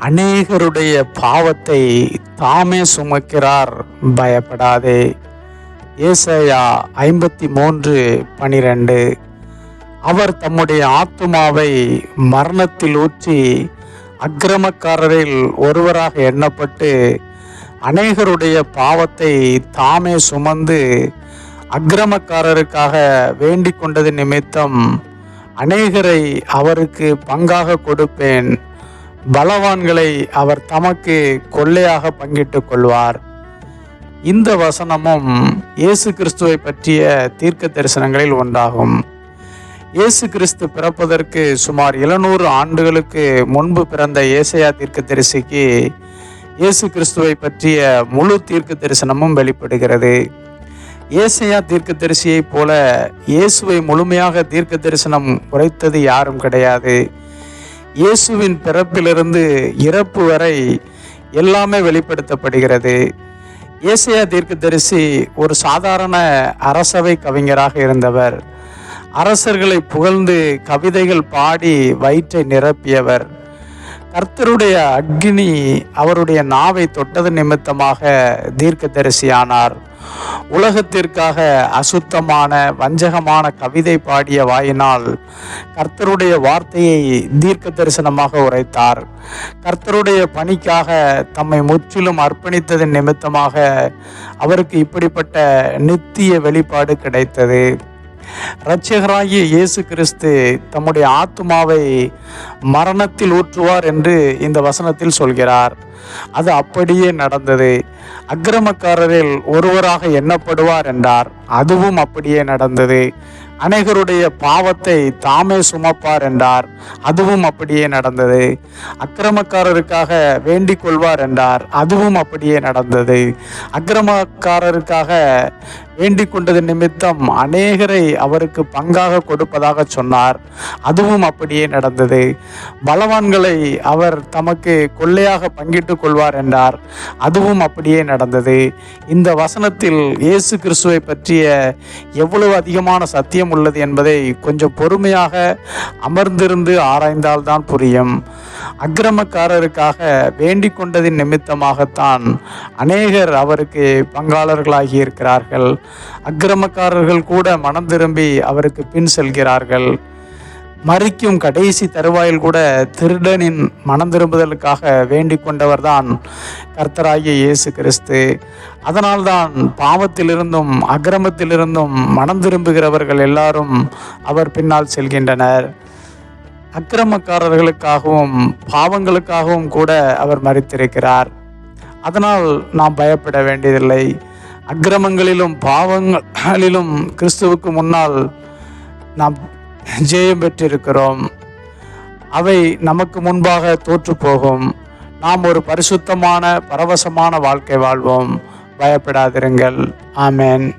அநேகருடைய பாவத்தை தாமே சுமக்கிறார். பயப்படாதே. ஏசையா ஐம்பத்தி மூன்று பனிரெண்டு. அவர் தம்முடைய ஆத்துமாவை மரணத்தில் ஊற்றி அக்கிரமக்காரரில் ஒருவராக எண்ணப்பட்டு அநேகருடைய பாவத்தை தாமே சுமந்து அக்கிரமக்காரருக்காக வேண்டிக் கொண்டது நிமித்தம் அநேகரை அவருக்கு பங்காக கொடுப்பேன். பலவான்களை அவர் தமக்கு கொள்ளையாக பங்கிட்டுக் கொள்வார். இந்த வசனமும் இயேசு கிறிஸ்துவை பற்றிய தீர்க்க தரிசனங்களில் ஒன்றாகும். இயேசு கிறிஸ்து பிறப்பதற்கு சுமார் எழுநூறு ஆண்டுகளுக்கு முன்பு பிறந்த ஏசையா தீர்க்க தரிசிக்கு இயேசு கிறிஸ்துவை பற்றிய முழு தீர்க்க தரிசனமும் வெளிப்படுகிறது. ஏசையா தீர்க்க தரிசியைப் போல இயேசுவை முழுமையாக தீர்க்க தரிசனம் உரைத்தது யாரும் கிடையாது. இயேசுவின் பிறப்பிலிருந்து இறப்பு வரை எல்லாமே வெளிப்படுத்தப்படுகிறது. ஏசையா தீர்க்கதரிசி ஒரு சாதாரண அரசவை கவிஞராக இருந்தவர். அரசர்களை புகழ்ந்து கவிதைகள் பாடி வயிற்றை நிரப்பியவர். கர்த்தருடைய அக்னி அவருடைய நாவை தொட்டது நிமித்தமாக தீர்க்கதரிசியானார். உலகத்திற்காக அசுத்தமான வஞ்சகமான கவிதை பாடிய வாயினால் கர்த்தருடைய வார்த்தையை தீர்க்க தரிசனமாக உரைத்தார். கர்த்தருடைய பணிக்காக தம்மை முற்றிலும் அர்ப்பணித்ததன் நிமித்தமாக அவருக்கு இப்படிப்பட்ட நித்திய வெளிப்பாடு கிடைத்தது. இரட்சகராகிய இயேசு கிறிஸ்து தம்முடைய ஆத்துமாவை மரணத்தில் ஊற்றுவார் என்று இந்த வசனத்தில் சொல்கிறார். அது அப்படியே நடந்தது. அக்கிரமக்காரரில் ஒருவராக எண்ணப்படுவார் என்றார். அதுவும் அப்படியே நடந்தது. அநேகருடைய பாவத்தை தாமே சுமப்பார் என்றார். அதுவும் அப்படியே நடந்தது. அக்கிரமக்காரருக்காக வேண்டிக் கொள்வார் என்றார். அதுவும் அப்படியே நடந்தது. அக்கிரமக்காரருக்காக வேண்டிக் கொண்டது நிமித்தம் அநேகரை அவருக்கு பங்காக கொடுப்பதாக சொன்னார். அதுவும் அப்படியே நடந்தது. பலவான்களை அவர் தமக்கு கொள்ளையாக பங்கிட்டுக் கொள்வார் என்றார். அதுவும் அப்படியே நடந்தது. இந்த வசனத்தில் இயேசு கிறிஸ்துவை பற்றிய எவ்வளவு அதிகமான சத்தியம் உள்ளது என்பதை கொஞ்சம் பொறுமையாக அமர்ந்திருந்து ஆராய்ந்தால்தான் புரியும். அக்கிரமக்காரருக்காக வேண்டிக் கொண்டதின் நிமித்தமாகத்தான் அநேகர் அவருக்கு பங்காளர்களாகி இருக்கிறார்கள். அக்கிரமக்காரர்கள் கூட மனம் திரும்பி அவருக்கு பின் செல்கிறார்கள். மறிக்கும் கடைசி தருவாயில் கூட திருடனின் மனம் திரும்புதலுக்காக வேண்டிக் கொண்டவர்தான் கர்த்தராகிய இயேசு கிறிஸ்து. அதனால்தான் பாவத்திலிருந்தும் அக்கிரமத்திலிருந்தும் மனம் திரும்புகிறவர்கள் எல்லாரும் அவர் பின்னால் செல்கின்றனர். அக்கிரமக்காரர்களுக்காகவும் பாவங்களுக்காகவும் கூட அவர் மறித்திருக்கிறார். அதனால் நாம் பயப்பட வேண்டியதில்லை. அக்கிரமங்களிலும் பாவங்களிலும் கிறிஸ்துவுக்கு முன்னால் நாம் ஜெயம் பெற்றிருக்கிறோம். அவை நமக்கு முன்பாக தோற்று போகும் நாம் ஒரு பரிசுத்தமான பரவசமான வாழ்க்கை வாழ்வோம். பயப்படாதிருங்கள். ஆமென்.